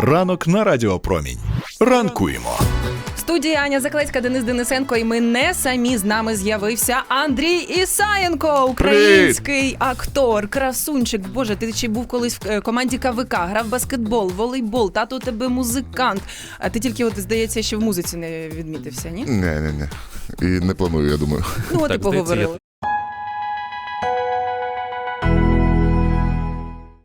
Ранок на Радіопромінь. Ранкуємо. В студії Аня Заклецька, Денис Денисенко, і ми не самі з нами з'явився Андрій Ісаєнко, український актор, красунчик. Боже, ти ще був колись в е, команді КВК, грав баскетбол, волейбол, тато у тебе музикант. А ти тільки, от здається, ще в музиці не відмітився, ні? Не, не, не. І не планую, я думаю. Ну, от і поговорили.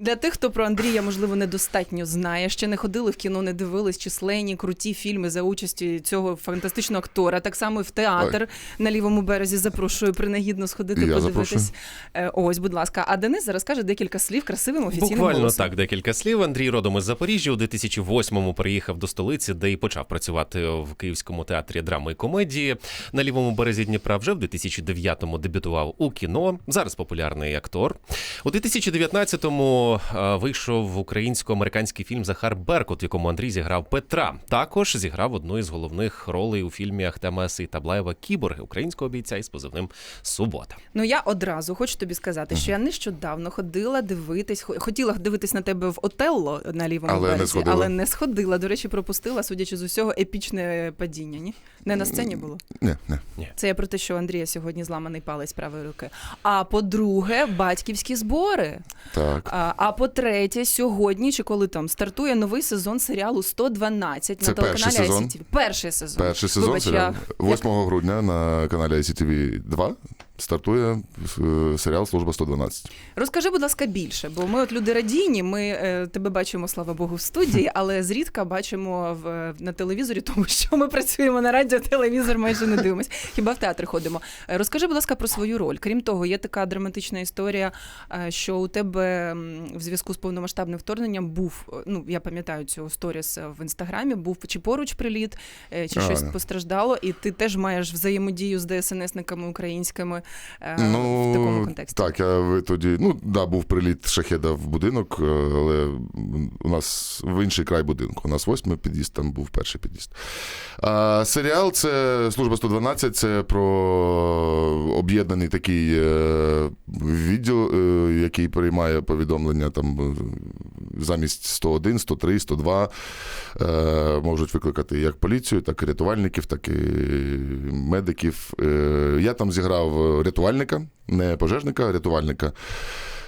Для тих, хто про Андрія, можливо, недостатньо знає, ще не ходили в кіно, не дивились численні круті фільми за участі цього фантастичного актора. Так само і в театр на лівому березі запрошую принагідно сходити я подивитись. Е, Ось, будь ласка. А Денис зараз каже декілька слів красивим офіційним Буквально голосом. так, декілька слів. Андрій родом із Запоріжжя у 2008-му приїхав до столиці, де і почав працювати в Київському театрі драми і комедії. На лівому березі Дніпра вже в 2009-му дебютував у кіно. Зараз популярний актор. У 2019-му е, вийшов українсько-американський фільм Захар Беркут, в якому Андрій зіграв Петра. Також зіграв одну із головних ролей у фільмі Ахтема Таблаєва Кіборги українського бійця із позивним Субота. Ну я одразу хочу тобі сказати, що я нещодавно ходила дивитись, хотіла дивитись на тебе в Отелло на лівому Але березі, сходила. але не сходила. До речі, пропустила, судячи з усього, епічне падіння. Ні, не на сцені було. Не, не. Це я про те, що у Андрія сьогодні зламаний палець правої руки. А по-друге, батьківські збори. Так. А, а по-третє, сьогодні чи коли там стартує новий сезон серіалу 112 Це на телеканалі перший сезон? ICTV. Перший сезон. Перший сезон Вибач, серіал. я- 8 грудня на каналі ICTV 2 стартує е, серіал Служба 112. Розкажи, будь ласка, більше, бо ми от люди радійні. Ми е, тебе бачимо, слава Богу, в студії, але зрідка бачимо в на телевізорі, тому що ми працюємо на радіо, телевізор майже не дивимось. Хіба в театр ходимо? Е, Розкажи, будь ласка, про свою роль. Крім того, є така драматична історія, що у тебе в зв'язку з повномасштабним вторгненням був. Ну я пам'ятаю цю сторіс в інстаграмі. Був чи поруч приліт, чи А, щось да. постраждало, і ти теж маєш взаємодію з ДСНСниками українськими ну, в такому контексті. Так, я ви- тоді. Ну, да, був приліт шахеда в будинок, е, але у нас в інший край будинку. У нас восьмий під'їзд, там був перший під'їзд. А, серіал це Служба 112, це про об'єднаний такий е, відділ, е, який приймає повідомлення там е, замість 101, 103, 102. Е, можуть викликати як поліцію, так і рятувальників, так і медиків. Е, я там зіграв рятувальника, не пожежника, а рятувальника.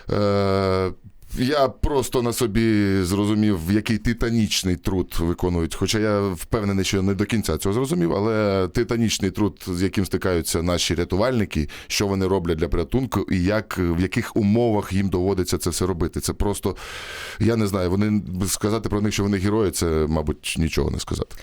Е, я просто на собі зрозумів, який титанічний труд виконують. Хоча я впевнений, що не до кінця цього зрозумів, але титанічний труд, з яким стикаються наші рятувальники, що вони роблять для порятунку, і як в яких умовах їм доводиться це все робити. Це просто я не знаю. Вони сказати про них, що вони герої, це, мабуть, нічого не сказати.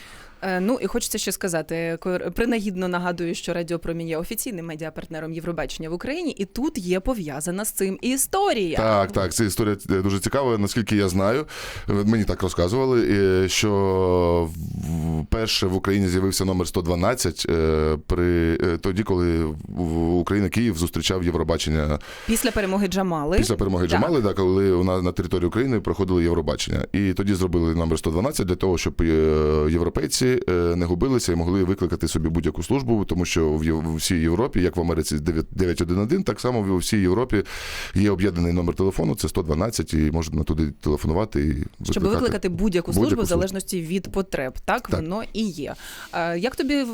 Е, Ну і хочеться ще сказати, принагідно нагадую, що Радіо Промінь є офіційним медіапартнером Євробачення в Україні, і тут є пов'язана з цим історія. Так, так, ця історія е, дуже цікава. Наскільки я знаю, е, мені так розказували, що вперше в Україні з'явився номер 112 е, при е, тоді, коли в- Україна Київ зустрічав Євробачення Після перемоги Джамали. після перемоги Так. Джамали, да, коли нас на території України проходили Євробачення. І тоді зробили номер 112 для того, щоб е, європейці не губилися і могли викликати собі будь-яку службу, тому що в всій Європі, як в Америці 9- 911, так само в всій Європі є об'єднаний номер телефону, це 112, і можна туди телефонувати і Щоб викликати будь-яку службу будь-яку в залежності від потреб, так, Так. воно і є. Е, Як тобі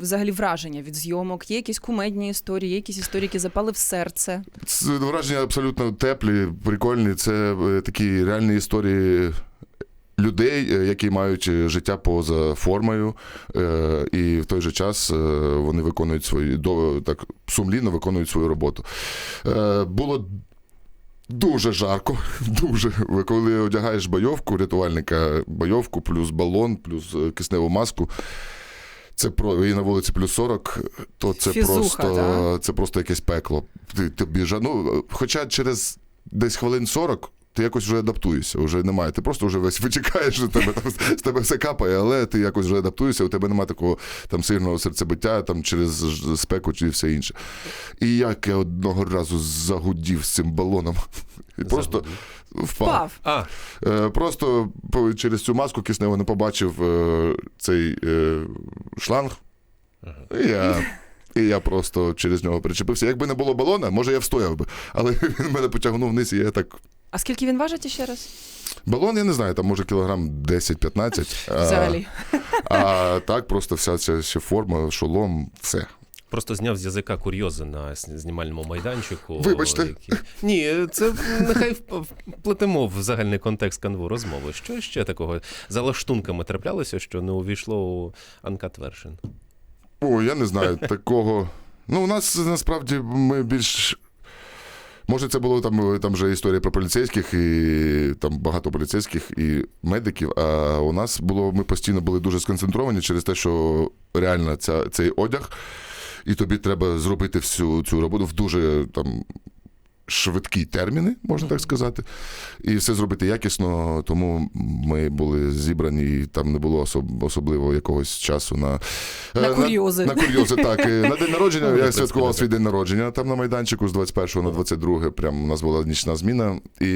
взагалі враження від зйомок? Є якісь кумедні історії, є якісь історії, які запали в серце? Це враження абсолютно теплі, прикольні. Це е, такі реальні історії. Людей, е, які мають життя поза формою, і в той же час вони виконують свої до так сумлінно виконують свою роботу. Було дуже жарко, дуже. Коли одягаєш бойовку, рятувальника бойовку, плюс балон, плюс е, кисневу маску. Це про і на вулиці плюс 40, то це Фізуха, просто да? це просто якесь пекло. Ти, біжа. Ну, хоча через десь хвилин 40 ти якось вже адаптуєшся, вже немає. Ти просто вже весь витікаєш, що тебе там з тебе все капає, але ти якось вже адаптуєшся, у тебе немає такого там сильного серцебиття, там через спеку чи все інше. І як я одного разу загудів з цим балоном. І просто впав. Впав. А, Е, Просто по- через цю маску кисневу не побачив е, цей е, шланг. І я, і я просто через нього причепився. Якби не було балона, може я встояв би. Але він мене потягнув вниз, і я так А скільки він важить ще раз? Балон, я не знаю, там може кілограм 10-15. а- Взагалі. А так, просто вся ця ще форма, шолом, все. Просто зняв з язика курйози на знімальному майданчику. Вибачте. які- Ні, це нехай вп- вплетемо в загальний контекст канву розмови. Що ще такого за лаштунками траплялося, що не увійшло у Uncut Version? О, я не знаю такого. Ну, у нас насправді ми більш. Може, це було там, там вже історія про поліцейських, і там багато поліцейських і медиків. А у нас було, ми постійно були дуже сконцентровані через те, що реально ця, цей одяг, і тобі треба зробити всю цю роботу в дуже там. Швидкі терміни, можна так сказати, і все зробити якісно, тому ми були зібрані, і там не було особ- особливо якогось часу на, На е, курйози. На, на курйози, так. На день народження я святкував свій день народження там на майданчику з 21 на 22. Прям у нас була нічна зміна, і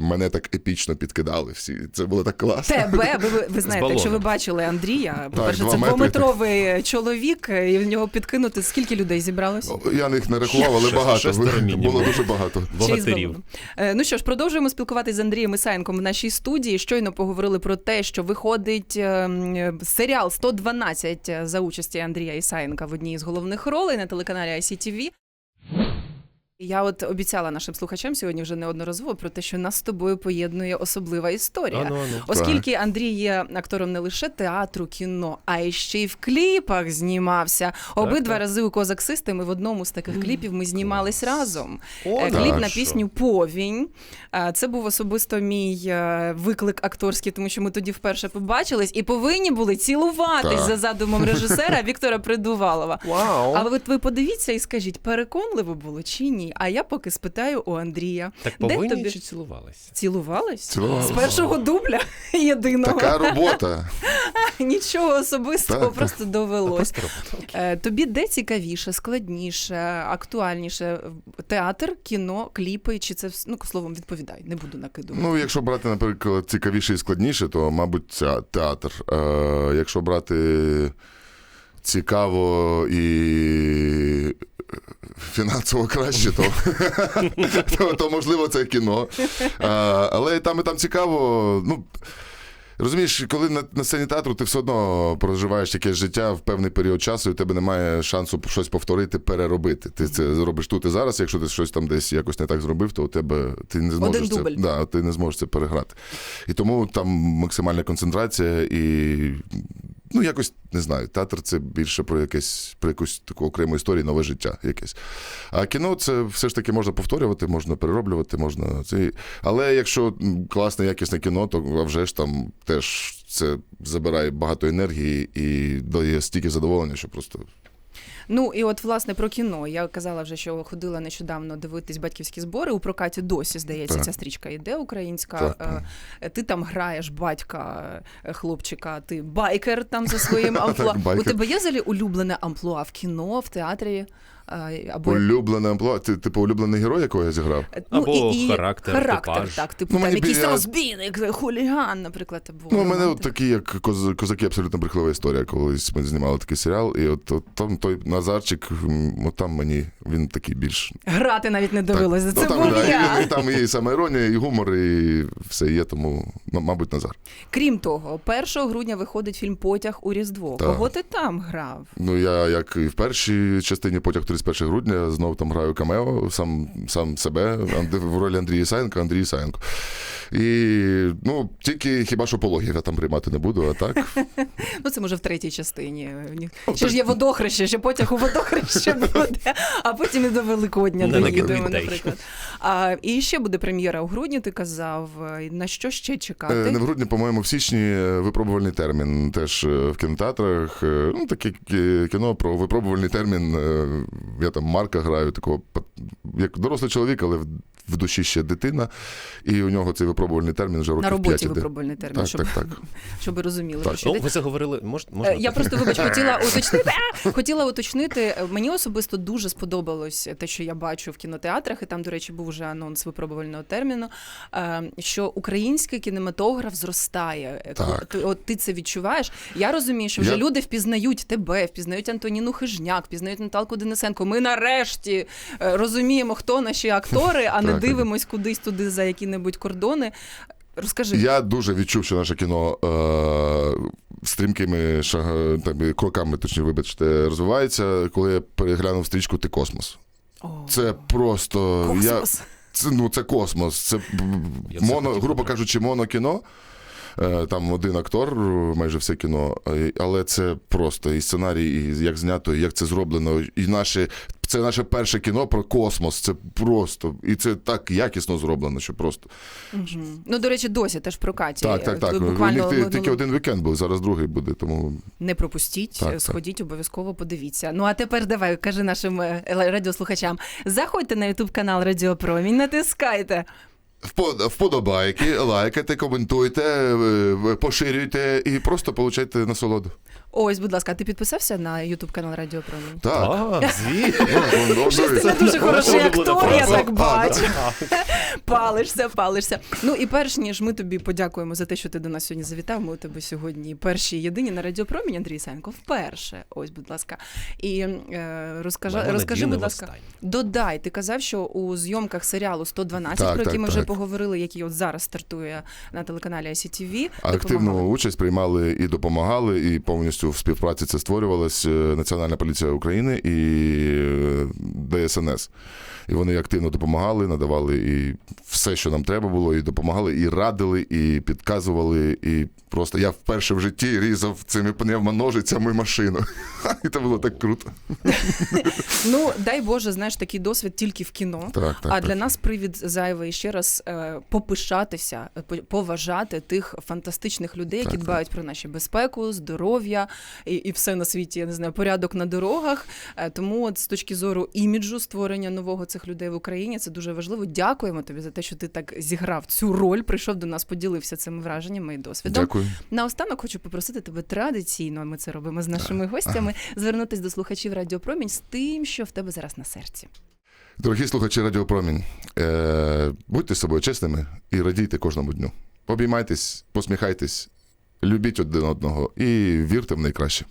мене так епічно підкидали всі. Це було так класно. Тебе, ви, ви, ви знаєте, якщо ви бачили Андрія, по-перше, це двометровий чоловік, і в нього підкинути скільки людей зібралось? Я їх не рахував, але багато. шестеро мінімум. Було дуже багато. Богатирів. Е, Ну що ж, продовжуємо спілкуватися з Андрієм Ісаєнком в нашій студії. Щойно поговорили про те, що виходить е, серіал 112 за участі Андрія Ісаєнка в одній з головних ролей на телеканалі ICTV. Я от обіцяла нашим слухачам сьогодні вже неодноразово про те, що нас з тобою поєднує особлива історія. Ану, ану. Оскільки Андрій є актором не лише театру, кіно, а й ще й в кліпах знімався. Обидва так. рази у Козак Систем і в одному з таких кліпів ми знімались разом. О, Е, да. Кліп Так, на що? пісню Повінь. Е, Це був особисто мій е, виклик акторський, тому що ми тоді вперше побачились і повинні були цілуватись Так. за задумом режисера Віктора Придувалова. Вау. Але от ви подивіться і скажіть, переконливо було чи ні? А я поки спитаю у Андрія. Так де повинні тобі- чи цілувались? Цілувались? Цілувались. З першого дубля єдиного. Така робота. Нічого особистого, Так, так. просто довелось. Просто. Е, Тобі де цікавіше, складніше, актуальніше? Театр, кіно, кліпи? Чи це ну словом відповідай, не буду накидувати. Ну, якщо брати, наприклад, цікавіше і складніше, то, мабуть, це театр. Е, якщо брати цікаво і фінансово краще, то, то, то можливо це кіно. Е, але і там і там цікаво. Ну, Розумієш, коли на, на сцені театру ти все одно проживаєш якесь життя в певний період часу, і у тебе немає шансу щось повторити, переробити. Ти це зробиш тут і зараз. Якщо ти щось там десь якось не так зробив, то у тебе ти не зможеш це, да, ти не зможеш це переграти. І тому там максимальна концентрація і. Ну, якось не знаю, театр це більше про якесь про якусь таку окрему історію, нове життя якесь. А кіно це все ж таки можна повторювати, можна перероблювати, можна це. Але якщо класне, якісне кіно, то а вже ж там теж це забирає багато енергії і дає стільки задоволення, що просто Ну і от власне про кіно. Я казала вже, що ходила нещодавно дивитись батьківські збори. У прокаті досі здається, Так. ця стрічка йде українська. Так. Е, Ти там граєш батька е, хлопчика, ти байкер там за своїм амплуа. У тебе є взагалі улюблене амплуа в кіно, в театрі? Або улюблене амплуа. Ти типу улюблений герой, якого я зіграв? Е, Або характер, характер, типаж. так. Типу Ну, там якийсь більше- розбійник, хуліган, наприклад, або Ну, у мене от такі, як коз, козаки, абсолютно брехлива історія. Колись ми знімали такий серіал, і от, от там той Назарчик, от там мені він такий більш грати навіть не довелося. Ну, Це там, був да, я. і, і там і саме іронія, і гумор, і все є, тому, ну, мабуть, Назар. Крім того, 1 грудня виходить фільм Потяг у Різдво. Так. Кого ти там грав? Ну, я, як і в першій частині потяг 31 грудня, знов там граю камео, сам, сам себе, в ролі Андрія Ісаєнка, Андрій Ісаєнко. І ну, тільки хіба що пологів я там приймати не буду, а так. Ну, це може в третій частині. Ну, Ще ж є водохреще, ще потяг у водохреще буде, а потім і до Великодня Не доїдемо, наприклад. А, і ще буде прем'єра у грудні, ти казав. На що ще Е, чекати? Не в грудні, по-моєму, в січні е, випробувальний термін. Теж е, в кінотеатрах. Е, Ну, таке кіно про випробувальний термін. Е, Я там Марка граю, такого як дорослий чоловік, але в, в душі ще дитина. І у нього цей випробувальний термін вже років На роботі 5 іде. випробувальний термін, Так, щоб, так, так. щоб ви розуміли, Так. що Ну, ви заговорили, мож, Е, можна? Я просто вибач, хотіла уточнити. Хотіла уточнити. е, Мені особисто дуже сподобалось те, що я бачу в кінотеатрах, і там, до речі, був вже анонс випробувального терміну. е, Що український кінематограф зростає. Е, Так. Ти, от ти це відчуваєш. Я розумію, що вже Я- люди впізнають тебе, впізнають Антоніну Хижняк, впізнають Наталку Денисенко. Денисенко, ми нарешті е, розуміємо, хто наші актори, а не дивимось кудись туди за які-небудь кордони. Розкажи. Я дуже відчув, що наше кіно е, стрімкими шага, там, кроками, точніше, вибачте, розвивається, коли я переглянув стрічку Ти космос. О, Це просто. Я, космос. це, ну, це космос. Це Я моно, грубо кажучи, монокіно. Е, Там один актор, майже все кіно, е, але це просто і сценарій, і як знято, і як це зроблено. І наше, це наше перше кіно про космос. Це просто. І це так якісно зроблено, що просто. Мгм. Ну, до речі, досі теж в прокаті. Так, так, так. Ви У Буквально них минулого- тільки один вікенд був, зараз другий буде, тому Не пропустіть, Так, так. сходіть, обов'язково подивіться. Ну а тепер давай, кажи нашим е, радіослухачам. Заходьте на Ютуб канал Радіо Промінь, натискайте. Впод- Вподобайки, лайкайте, коментуйте, е, поширюйте і просто получайте насолоду. Ось, будь ласка, ти підписався на Ютуб канал Радіо Промінь? Так. А, звісно. Ну, ну, ну, Ти не дуже хороший актор, я так бачу. Палишся, палишся. Ну і перш ніж ми тобі подякуємо за те, що ти до нас сьогодні завітав. Ми у тебе сьогодні перші і єдині на Радіо Промінь, Андрій Санько. Вперше. Ось, будь ласка. І е, розкажи, Маємо розкажи, надію, будь ласка. востаннє. Додай, ти казав, що у зйомках серіалу 112, Так, про який так, ми вже так. поговорили, який от зараз стартує на телеканалі ICTV. Активну участь приймали і допомагали, і повністю в співпраці це створювалась е, Національна поліція України і е, ДСНС. І вони активно допомагали, надавали і все, що нам треба було, і допомагали, і радили, і підказували. І просто я вперше в житті різав цими пневмоножицями машину. І це було так круто. Ну дай Боже, знаєш, такий досвід тільки в кіно. Так, так, а так. для нас привід зайвий ще раз е, попишатися, поважати тих фантастичних людей, які дбають про нашу безпеку, здоров'я і, і все на світі, я не знаю, порядок на дорогах. Е, тому, от з точки зору іміджу створення нового цих людей в Україні, це дуже важливо. Дякуємо тобі за те, що ти так зіграв цю роль, прийшов до нас, поділився цими враженнями і досвідом. Дякую. Наостанок хочу попросити тебе традиційно, ми це робимо з нашими гостями, звернутися до слухачів Радіопромінь з тим, що в тебе зараз на серці. Дорогі слухачі Радіопромінь, е, будьте з собою чесними і радійте кожному дню. Обіймайтесь, посміхайтесь, любіть один одного і вірте в найкраще.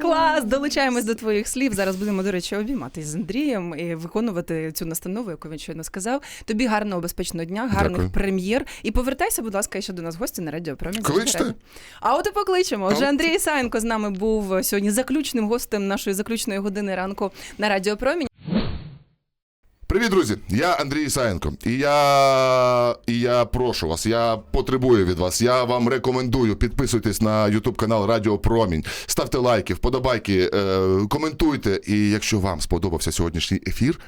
Клас! Долучаємось до твоїх слів. Зараз будемо, до речі, обійматись з Андрієм і виконувати цю настанову, яку він щойно сказав. Тобі гарного безпечного дня, гарних Дякую. прем'єр. І повертайся, будь ласка, ще до нас в гості на Радіо Промінь. Кличте. А от і покличемо. Отже, Андрій Ісаєнко з нами був сьогодні заключним гостем нашої заключної години ранку на Радіо Промінь. Привіт, друзі! Я Андрій Ісаєнко. І я, і я прошу вас, я потребую від вас. Я вам рекомендую підписуйтесь на YouTube канал Радіо Промінь, ставте лайки, вподобайки, е, коментуйте. І якщо вам сподобався сьогоднішній ефір,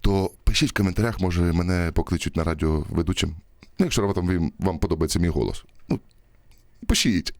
то пишіть в коментарях, може мене покличуть на радіо ведучим. Ну, якщо раптом вам, подобається мій голос. Ну, пишіть.